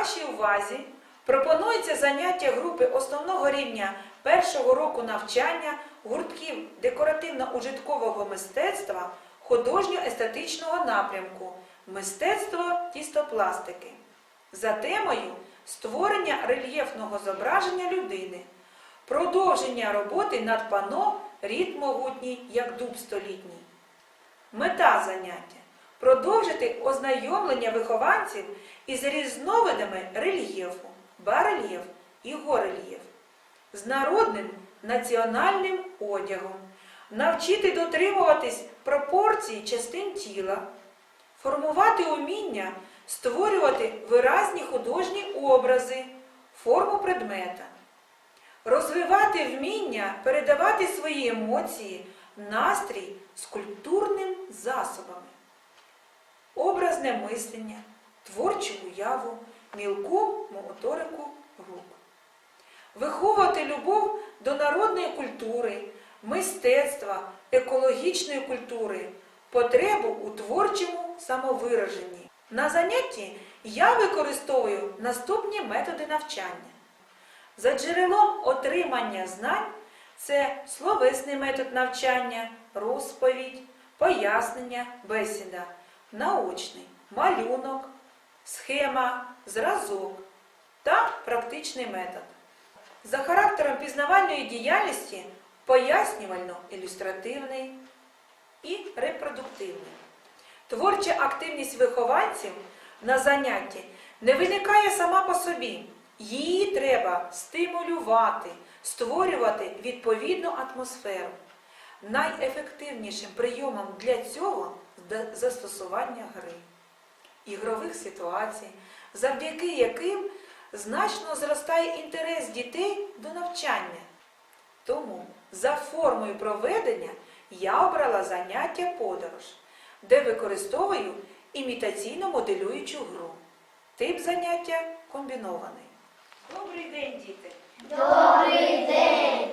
Вашій увазі пропонується заняття групи основного рівня першого року навчання гуртків декоративно-ужиткового мистецтва художньо-естетичного напрямку Мистецтво тістопластики за темою створення рельєфного зображення людини, продовження роботи над пано рід могутній, як дуб столітній. Мета заняття продовжити ознайомлення вихованців із різновидами рельєфу, барельєф і горельєф, з народним національним одягом, навчити дотримуватись пропорцій частин тіла, формувати уміння створювати виразні художні образи, форму предмета, розвивати вміння передавати свої емоції, настрій скульптурним засобами, образне мислення, творчу уяву, мілку моторику рук. Виховувати любов до народної культури, мистецтва, екологічної культури, потребу у творчому самовираженні. На занятті я використовую наступні методи навчання. За джерелом отримання знань це словесний метод навчання, розповідь, пояснення, бесіда, наочний, малюнок, схема, зразок та практичний метод. За характером пізнавальної діяльності пояснювально-ілюстративний і репродуктивний. Творча активність вихованців на занятті не виникає сама по собі. Її треба стимулювати, створювати відповідну атмосферу. Найефективнішим прийомом для цього застосування гри, ігрових ситуацій, завдяки яким значно зростає інтерес дітей до навчання. Тому за формою проведення я обрала заняття подорож, де використовую імітаційно-моделюючу гру. Тип заняття комбінований. Добрий день, діти! Добрий день!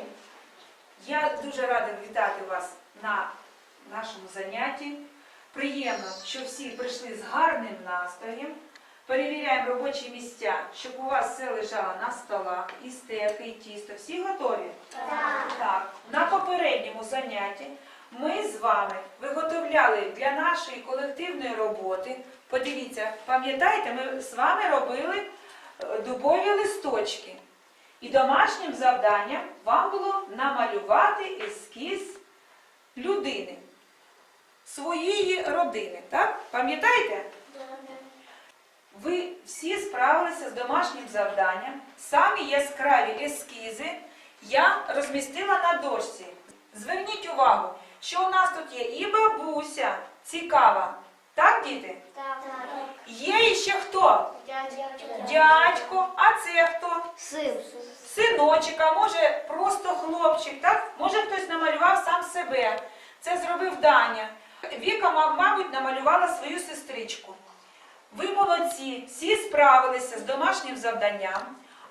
Я дуже рада вітати вас на нашому занятті. Приємно, що всі прийшли з гарним настроєм. Перевіряємо робочі місця, щоб у вас все лежало на столах, і стеки, і тісто. Всі готові? Так. Так, на попередньому занятті ми з вами виготовляли для нашої колективної роботи. Подивіться, пам'ятаєте, ми з вами робили е, дубові листочки. І домашнім завданням вам було намалювати ескіз людини, своєї родини. Так? Пам'ятаєте? Ви всі справилися з домашнім завданням. Самі яскраві ескізи я розмістила на дошці. Зверніть увагу, що у нас тут є і бабуся цікава. Так, діти? Так. Є іще хто? Дядько. Дядько, а це хто? Син. Синочок, а може просто хлопчик, так? Може хтось намалював сам себе. Це зробив Даня. Віка, мабуть, намалювала свою сестричку. Ви молодці, всі справилися з домашнім завданням.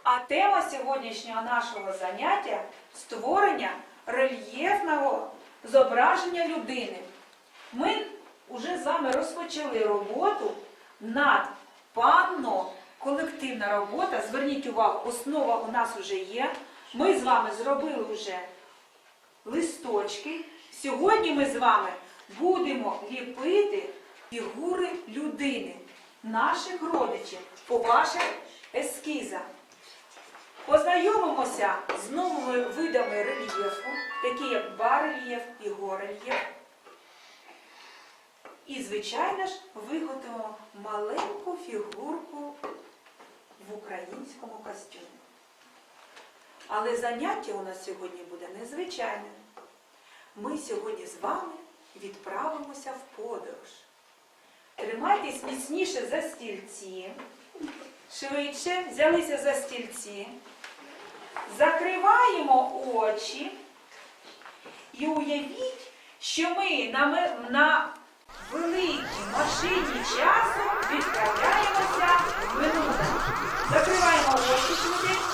А тема сьогоднішнього нашого заняття створення рельєфного зображення людини. Ми вже з вами розпочали роботу над панно. Колективна робота. Зверніть увагу, основа у нас вже є. Ми з вами зробили вже листочки. Сьогодні ми з вами будемо ліпити фігури людини, наших родичів по ваших ескізах. Познайомимося з новими видами рельєфу, такі як барельєф і горельєф. І, звичайно ж, виготовимо маленьку фігурку в українському костюмі. Але заняття у нас сьогодні буде незвичайне. Ми сьогодні з вами відправимося в подорож. Тримайтесь міцніше за стільці, швидше взялися за стільці, закриваємо очі і уявіть, що ми на, на великій машині часу відправляємося в минуле. Закриваємо очі швиденько.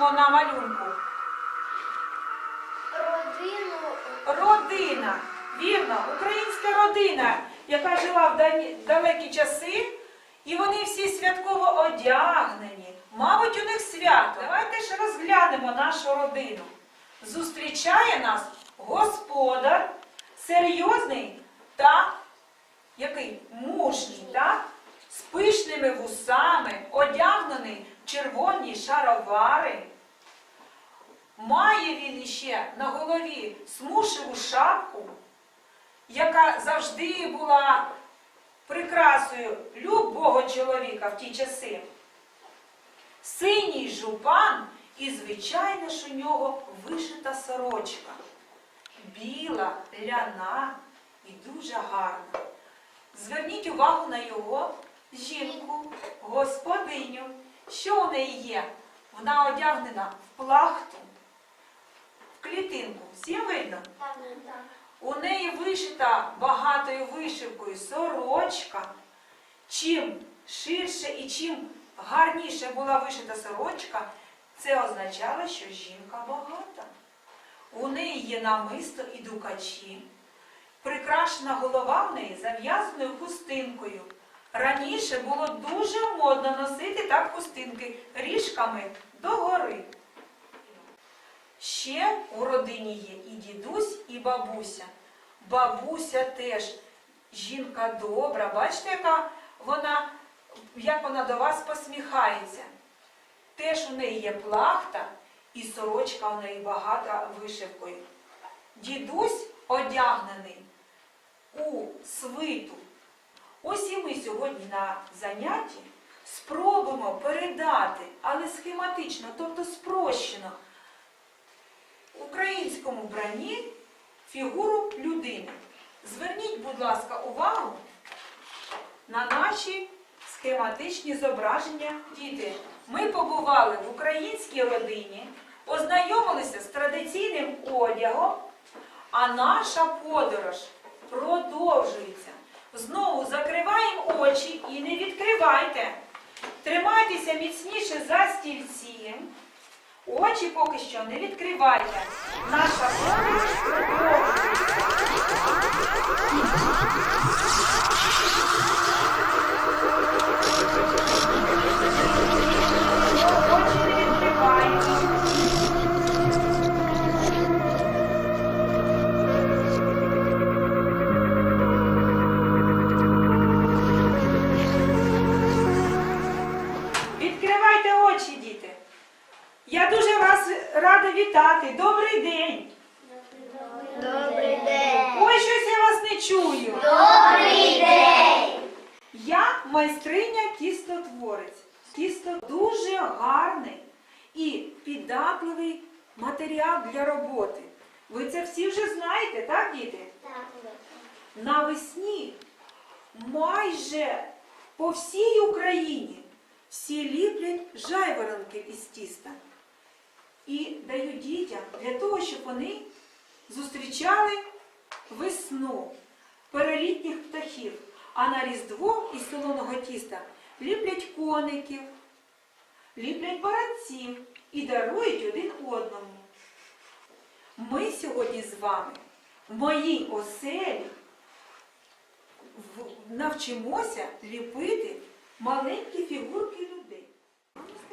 Бачимо на малюнку? Родину. Родина. Вірно, українська родина, яка жила в далекі часи, і вони всі святково одягнені. Мабуть, у них свято. Давайте ж розглянемо нашу родину. Зустрічає нас господар, серйозний та який мужній, так? з пишними вусами, одягнений в червоні шаровари. Має він іще на голові смушеву шапку, яка завжди була прикрасою любого чоловіка в ті часи. Синій жупан і, звичайно ж, у нього вишита сорочка. Біла, ляна і дуже гарна. Зверніть увагу на його жінку, господиню. Що у неї є? Вона одягнена в плахту, клітинку. Всім видно? Так, так. У неї вишита багатою вишивкою сорочка. Чим ширше і чим гарніше була вишита сорочка, це означало, що жінка багата. У неї є намисто і дукачі. Прикрашена голова в неї зав'язаною хустинкою. Раніше було дуже модно носити так хустинки ріжками догори. Ще у родині є і дідусь, і бабуся. Бабуся теж жінка добра. Бачите, яка вона, як вона до вас посміхається. Теж у неї є плахта і сорочка у неї багата вишивкою. Дідусь одягнений у свиту. Ось і ми сьогодні на занятті спробуємо передати, але схематично, тобто спрощено, українському вбранні фігуру людини. Зверніть, будь ласка, увагу на наші схематичні зображення діти. Ми побували в українській родині, ознайомилися з традиційним одягом, а наша подорож продовжується. Знову закриваємо очі і не відкривайте. Тримайтеся міцніше за стільці. Очі поки що не відкривайте. Наша подорож продовжується. Піддатливий матеріал для роботи. Ви це всі вже знаєте, так, діти? Так. Навесні майже по всій Україні всі ліплять жайворонки із тіста і дають дітям для того, щоб вони зустрічали весну перелітніх птахів. А на Різдво із солоного тіста ліплять коників, ліплять баранців і дарують один одному. Ми сьогодні з вами в моїй оселі навчимося ліпити маленькі фігурки людей.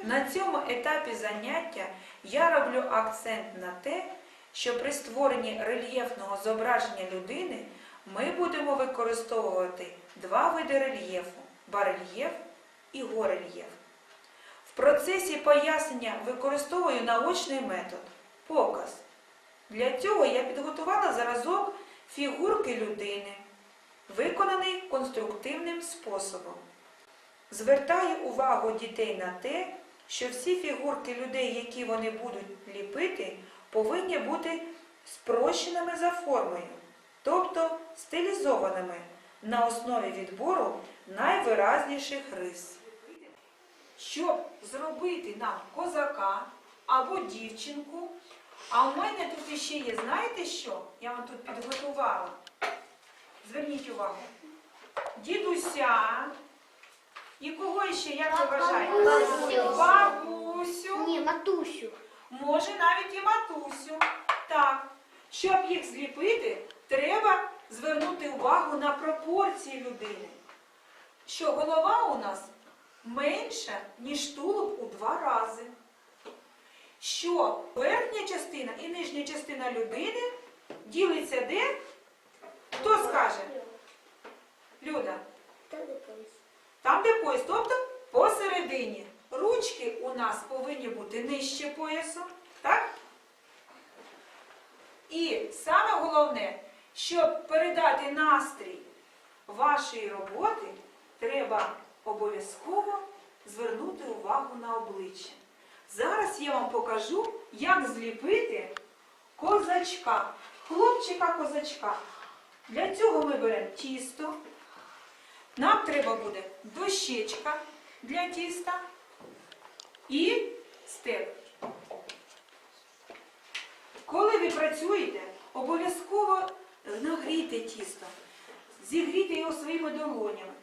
На цьому етапі заняття я роблю акцент на те, що при створенні рельєфного зображення людини ми будемо використовувати два види рельєфу барельєф і горельєф. Процесі пояснення використовую наочний метод показ. Для цього я підготувала зразок фігурки людини, виконаний конструктивним способом. Звертаю увагу дітей на те, що всі фігурки людей, які вони будуть ліпити, повинні бути спрощеними за формою, тобто стилізованими на основі відбору найвиразніших рис. Щоб зробити нам козака або дівчинку, а у мене тут ще є, знаєте що? Я вам тут підготувала. Зверніть увагу. дідуся. І кого ще, як ви вважаєте? Бабусю. Бабусю. Ні, матусю. Може навіть і матусю. Так. Щоб їх зліпити, треба звернути увагу на пропорції людини. Що голова у нас менша, ніж тулуб у два рази. Що верхня частина і нижня частина людини ділиться де? Хто скаже? Люда. Там, де пояс, тобто посередині. Ручки у нас повинні бути нижче поясу, так? І саме головне, щоб передати настрій вашої роботи, треба обов'язково звернути увагу на обличчя. Зараз я вам покажу, як зліпити козачка, хлопчика-козачка. Для цього ми беремо тісто. Нам треба буде дощечка для тіста і степ. Коли ви працюєте, обов'язково нагрійте тісто, зігрійте його своїми долонями.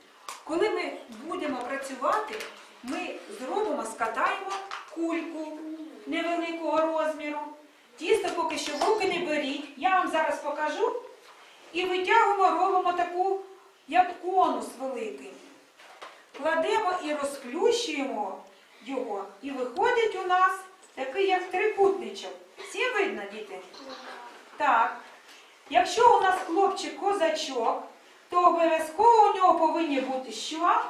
Коли ми будемо працювати, ми зробимо, скатаємо кульку невеликого розміру. Тісто поки що в руки не беріть. Я вам зараз покажу. І витягуємо, робимо таку, як конус великий. Кладемо і розплющуємо його. І виходить у нас такий, як трикутничок. Всі видно, діти? Так. Якщо у нас хлопчик козачок, то обов'язково у нього повинні бути що?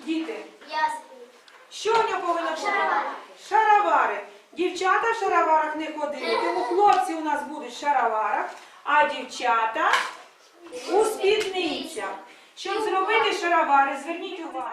Діти, Ясні. що у нього повинно бути? Шаровари. Шаровари. Дівчата в шароварах не ходили, тому хлопці у нас будуть в шароварах, а дівчата у спідницях. Щоб зробити шаровари, зверніть увагу.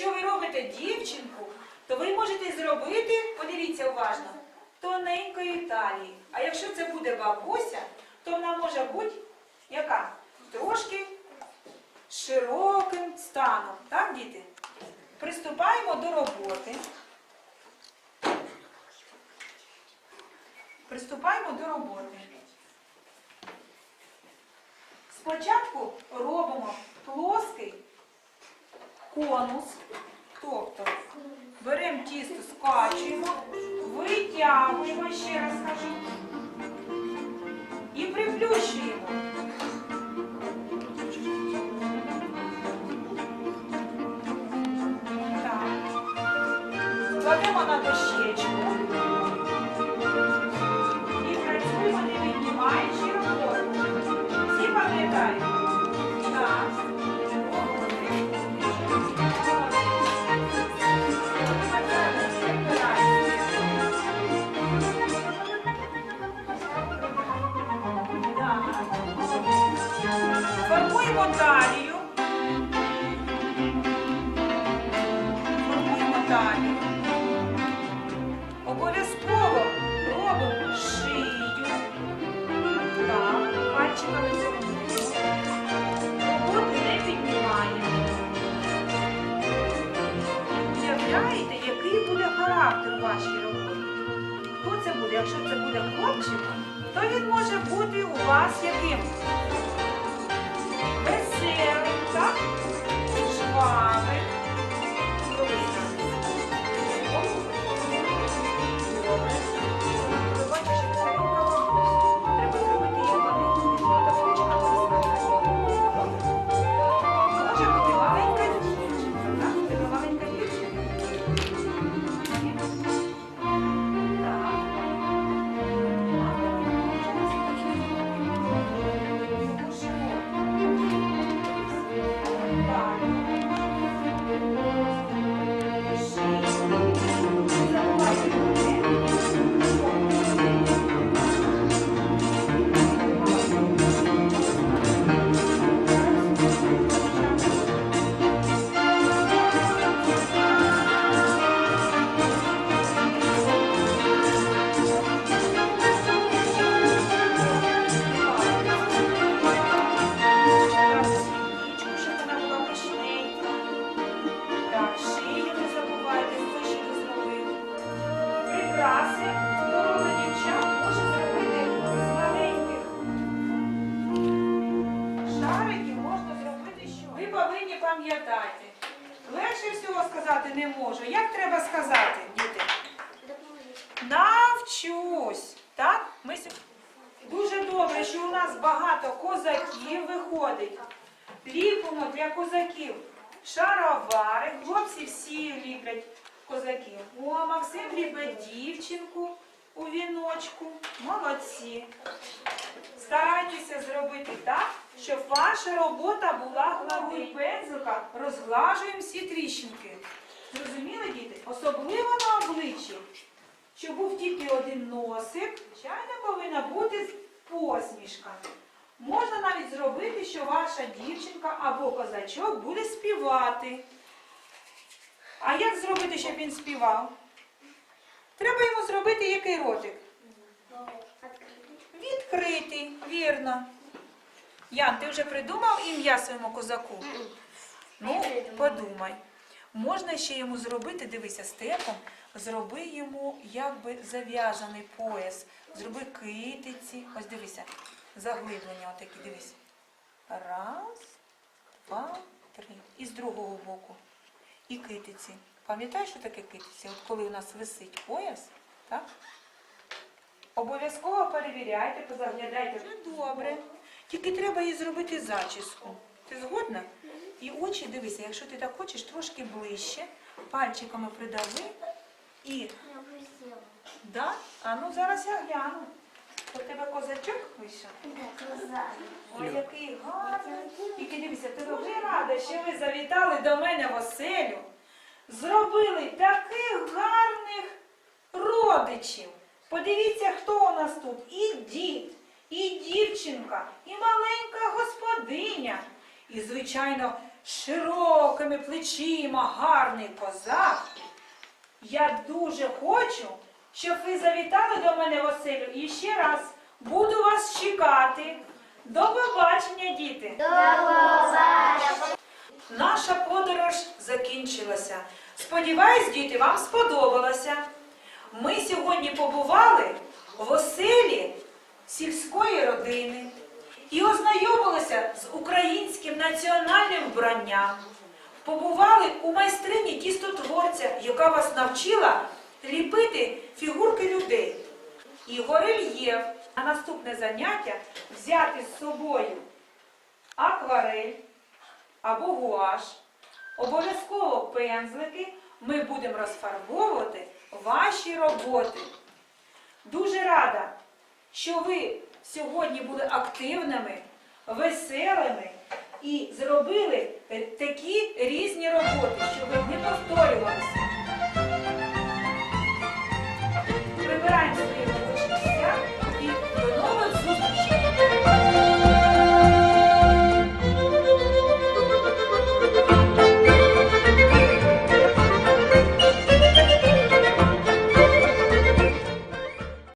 Якщо ви робите дівчинку, то ви можете зробити, подивіться уважно, тоненької талії. А якщо це буде бабуся, то вона може бути яка? Трошки широким станом. Так, діти? Приступаємо до роботи. Приступаємо до роботи. Спочатку робимо плоский конус, тобто беремо тісто, скачуємо, витягуємо, ще раз кажу, і приплющуємо. Так. Кладемо на далі. Обов'язково робимо шию. Так, пальчиками зробимо. Роботу не піднімаємо. Уявляєте, який буде характер вашої роботи? Хто це буде? Якщо це буде хлопчик, то він може бути у вас яким? Веселим, так? Жвавим. Козаків. Ліпимо для козаків шаровари. Хлопці всі ліплять козаків. О, Максим ліпить дівчинку у віночку. Молодці. Старайтеся зробити так, щоб ваша робота була гладкою. пензлика розглажуємо всі тріщинки. Зрозуміли, діти? Особливо на обличчі. Щоб був тільки один носик, звичайно, повинна бути посмішка. Можна навіть зробити, що ваша дівчинка або козачок буде співати. А як зробити, щоб він співав? Треба йому зробити який ротик? Відкритий, вірно. Ян, ти вже придумав ім'я своєму козаку? Ну, подумай. Можна ще йому зробити, дивися, степом, зроби йому якби зав'язаний пояс, зроби китиці. Ось дивися, заглиблення отакі, дивись. Раз, два, три. І з другого боку. І китиці. Пам'ятаєш, що таке китиці? От коли у нас висить пояс, так? Обов'язково перевіряйте, позаглядайте. Вже добре. Тільки треба їй зробити зачіску. Ти згодна? І очі, дивися, якщо ти так хочеш, трошки ближче, пальчиками придави і. Да? А ну зараз я гляну. У тебе козачок вийшов? Ой, який гарний. Тільки дивися, ти дуже рада, що ви завітали до мене в оселю. Зробили таких гарних родичів. Подивіться, хто у нас тут. І дід, і дівчинка, і маленька господиня. І, звичайно, широкими плечима гарний козак. Я дуже хочу, щоб ви завітали до мене в оселю і ще раз буду вас чекати. До побачення, діти! Наша подорож закінчилася. Сподіваюсь, діти, вам сподобалося. Ми сьогодні побували в оселі сільської родини і ознайомилися з українським національним вбранням. Побували у майстрині тістотворця, яка вас навчила ліпити фігурки людей. І горельєф. А наступне заняття взяти з собою акварель або гуаш. Обов'язково пензлики ми будемо розфарбовувати ваші роботи. Дуже рада, що ви сьогодні були активними, веселими і зробили такі різні роботи, щоб не повторювалися.